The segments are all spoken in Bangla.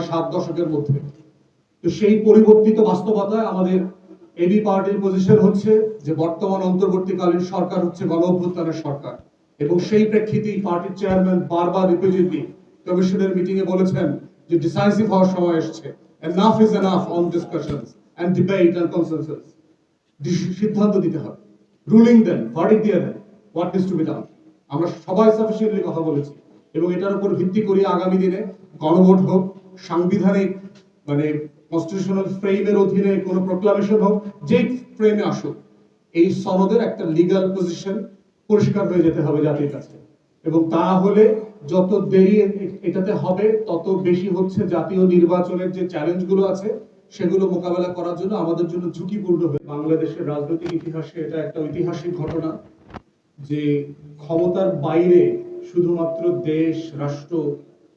ছয় সাত দশকের মধ্যে। তো সেই পরিবর্তিত বাস্তবতায় আমাদের এবি পার্টির পজিশন হচ্ছে যে বর্তমান অন্তর্বর্তীকালীন সরকার হচ্ছে গণ অভ্যুত্থানের সরকার। এবং সেই প্রেক্ষিতেই পার্টির চেয়ারম্যান বারবার রিপিটেডলি কমিশনের মিটিং এ বলেছেন যে ডিসাইসিভ হওয়ার সময় এসছে। Enough is enough on discussions and debate and consensus সিদ্ধান্ত দিতে হবে। রুলিং দেন ভার্ডিক দিয়ে দেন। What is to be done আমরা সবাই সাফিসিয়েন্টলি কথা বলেছি। এবং এটার উপর ভিত্তি করে আগামী দিনে গণভোট হোক সাংবিধানিক মানে কনস্টিটিউশনাল ফ্রেমের অধীনে কোনো প্রোক্লামেশন হোক, যে ফ্রেমে আসুক, এই সনদের একটা লিগ্যাল পজিশন পরিষ্কার হয়ে যেতে হবে জাতির কাছে। এবং তা হলে যত দেরি এটাতে হবে, তত বেশি হচ্ছে জাতীয় নির্বাচনের যে চ্যালেঞ্জগুলো আছে, সেগুলো মোকাবেলা করার জন্য আমাদের জন্য ঝুঁকিপূর্ণ হয়ে বাংলাদেশের রাজনৈতিক ইতিহাসে এটা একটা ঐতিহাসিক ঘটনা, যে ক্ষমতার বাইরে শুধুমাত্র দেশ, রাষ্ট্র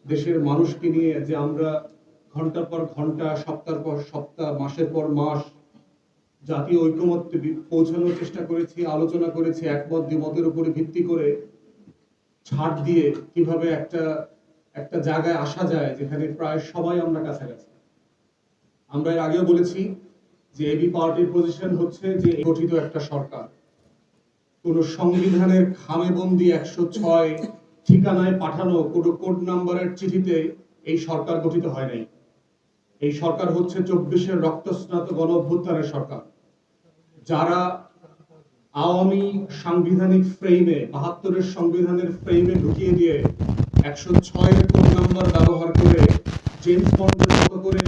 দেশের মানুষকে নিয়ে যে আমরা ঘণ্টার পর ঘণ্টা সপ্তাহ পর সপ্তাহ, মাসের পর মাস জাতীয় ঐকমত্যে বি- পৌঁছানোর চেষ্টা করেছি, আলোচনা করেছি, একমত দ্বিমতের উপরে ভিত্তি করে ছাড় দিয়ে কীভাবে একটা একটা জায়গায় আসা যায় যেখানে প্রায় সবাই আমরা কাছাকাছি। আমরা এর আগেও বলেছি যে এবি পার্টির পজিশন হচ্ছে যে গঠিত একটা সরকার। কোন সংবিধানের খামেবন্দি একশো ছয় ঠিকানায় পাঠানো কোনো কোড নাম্বারের চিঠিতে এই সরকার গঠিত হয় নাই। এই সরকার হচ্ছে চব্বিশের রক্তস্নাত গণ অভ্যুত্থানের সরকার। যারা আওয়ামী সাংবিধানিক ফ্রেমে বাহাত্তরের সংবিধানের ফ্রেমে ঢুকিয়ে দিয়ে একশো ছয়ের কোড নাম্বার ব্যবহার করে জেমস বন্ডের মতো করে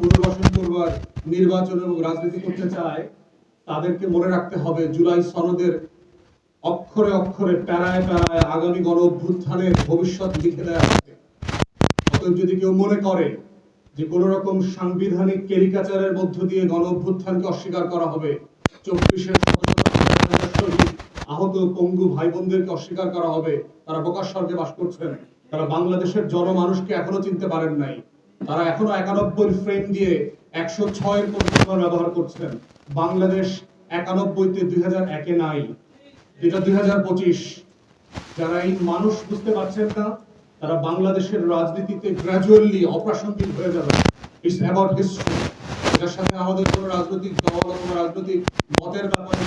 পুনর্বাসন করবার নির্বাচন এবং রাজনীতি করতে চায়, তাদেরকে মনে রাখতে হবে জুলাই সনদের অক্ষরে অক্ষরে, প্যারায় প্যারায় আগামী গণ অভ্যুত্থানের ভবিষ্যৎ লিখে দেওয়া আছে অতএব যদি কেউ মনে করে যে কোন রকম সাংবিধানিক কেরিকাচারের মধ্য দিয়ে গণ অভ্যুত্থানকে অস্বীকার করা হবে চব্বিশের আহত পঙ্গু ভাই বোনদেরকে অস্বীকার করা হবে, তারা প্রকাশ স্বর্গে বাস করছেন, তারা বাংলাদেশের জনমানুষকে এখনও চিনতে পারেন নাই, তারা এখনও একানব্বই ফ্রেম দিয়ে একশো ছয়ের ব্যবহার করছেন, বাংলাদেশ একানব্বইতে দুই হাজার একে নাই যেটা দুই হাজার পঁচিশ। যারা এই মানুষ বুঝতে পারছেন না, তারা বাংলাদেশের রাজনীতিতে গ্রাজুয়ালি অপ্রাসঙ্গিক হয়ে যাবে। ইটস অ্যাবাউট হিস্ট্রি এটার সাথে আমাদের কোনো রাজনৈতিক দল বা কোনো রাজনৈতিক মতের ব্যাপারে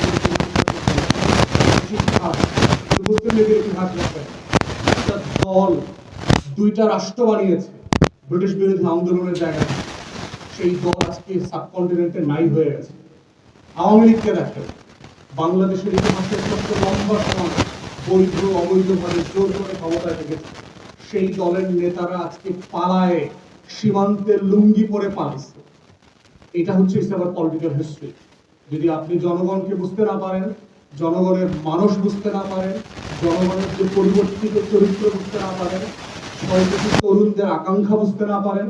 ইতিহাস একটা দল দুইটা রাষ্ট্র বানিয়েছে, ব্রিটিশ বিরোধী আন্দোলনের জায়গায়। সেই দল আজকে সাবকন্টিনেন্টে নাই হয়ে গেছে। আওয়ামী লীগকে দেখেন। বাংলাদেশের ইতিহাসে সবচেয়ে লম্বা সময় বৈধ, অবৈধভাবে জোর করে ক্ষমতায় থেকেছে। সেই দলের নেতারা আজকে পালায় সীমান্তে লুঙ্গি পরে পালিয়েছে। এটা হচ্ছে ইসলামের পলিটিক্যাল হিস্ট্রি যদি আপনি জনগণকে বুঝতে না পারেন, জনগণের মানুষ বুঝতে না পারেন, জনগণের যে পরিবর্তিত চরিত্র বুঝতে না পারেন তরুণদের আকাঙ্ক্ষা বুঝতে না পারেন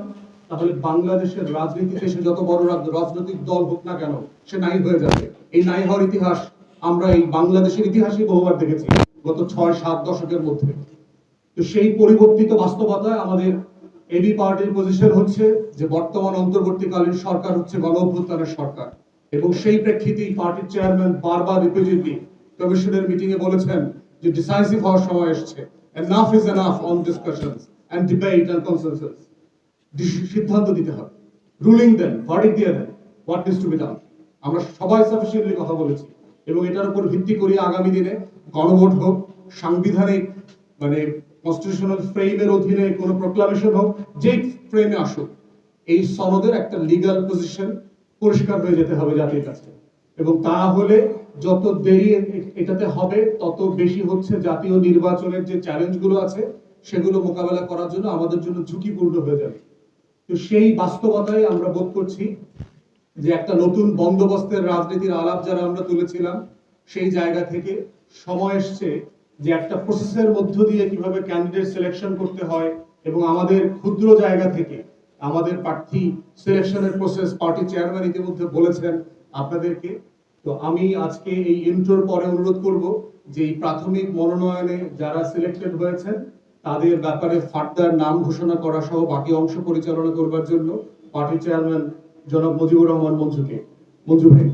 তাহলে বাংলাদেশের রাজনীতিতে সে যত বড় রাজ- রাজনৈতিক দল হোক না কেন, সে নাই হয়ে যাবে। এই নাই হওয়ার ইতিহাস আমরা এই বাংলাদেশের ইতিহাসে বহুবার দেখেছি, গত ছয়, সাত দশকের মধ্যে। তো সেই পরিবর্তিত বাস্তবতায় আমাদের এবি পার্টির পজিশন হচ্ছে যে বর্তমান অন্তর্বর্তীকালীন সরকার হচ্ছে গণ অভ্যুত্থানের সরকার। এবং সেই প্রেক্ষিতেই পার্টির চেয়ারম্যান বারবার রিপিটেডলি কমিশনের মিটিং এ বলেছেন যে ডিসাইসিভ হওয়ার সময় এসছে। Enough is enough on discussion and debate and consensus সিদ্ধান্ত দিতে হবে। রুলিং দেন ভার্ডিক দিয়ে দেন what is to be done আমরা সবাই সাফিসিয়েন্টলি কথা বলেছি এবং এটার উপর ভিত্তি করে আগামী দিনে গণভোট হোক, সাংবিধানিক মানে কনস্টিটিউশনাল ফ্রেমের অধীনে কোনো প্রোক্লামেশন হোক, যে ফ্রেমে আসুক, এই সনদের একটা লিগ্যাল পজিশন পরিষ্কার হয়ে যেতে হবে জাতির কাছে। এবং তা হলে যত দেরি এটাতে হবে, তত বেশি হচ্ছে জাতীয় নির্বাচনের যে চ্যালেঞ্জগুলো আছে, সেগুলো মোকাবেলা করার জন্য আমাদের জন্য ঝুঁকিপূর্ণ হয়ে যাবে। তো সেই বাস্তবতায় আমরা বোধ করছি যে একটা নতুন বন্দোবস্তের রাজনীতির আলাপ যারা আমরা তুলেছিলাম, সেই জায়গা থেকে সময় এসছে যে একটা প্রসেসের মধ্য দিয়ে কীভাবে ক্যান্ডিডেট সিলেকশন করতে হয় এবং আমাদের ক্ষুদ্র জায়গা থেকে আমাদের প্রার্থী সিলেকশনের প্রসেস পার্টি চেয়ারম্যান ইতিমধ্যে বলেছেন আপনাদেরকে। তো আমি আজকে এই ইন্ট্রোর পরে অনুরোধ করব যে এই প্রাথমিক মনোনয়নে যারা সিলেক্টেড হয়েছেন তাদের ব্যাপারে ফার্দার নাম ঘোষণা করা সহ বাকি অংশ পরিচালনা করবার জন্য পার্টি চেয়ারম্যান জনাব মুজিবুর রহমান মঞ্জুকে। মঞ্জু ভাই।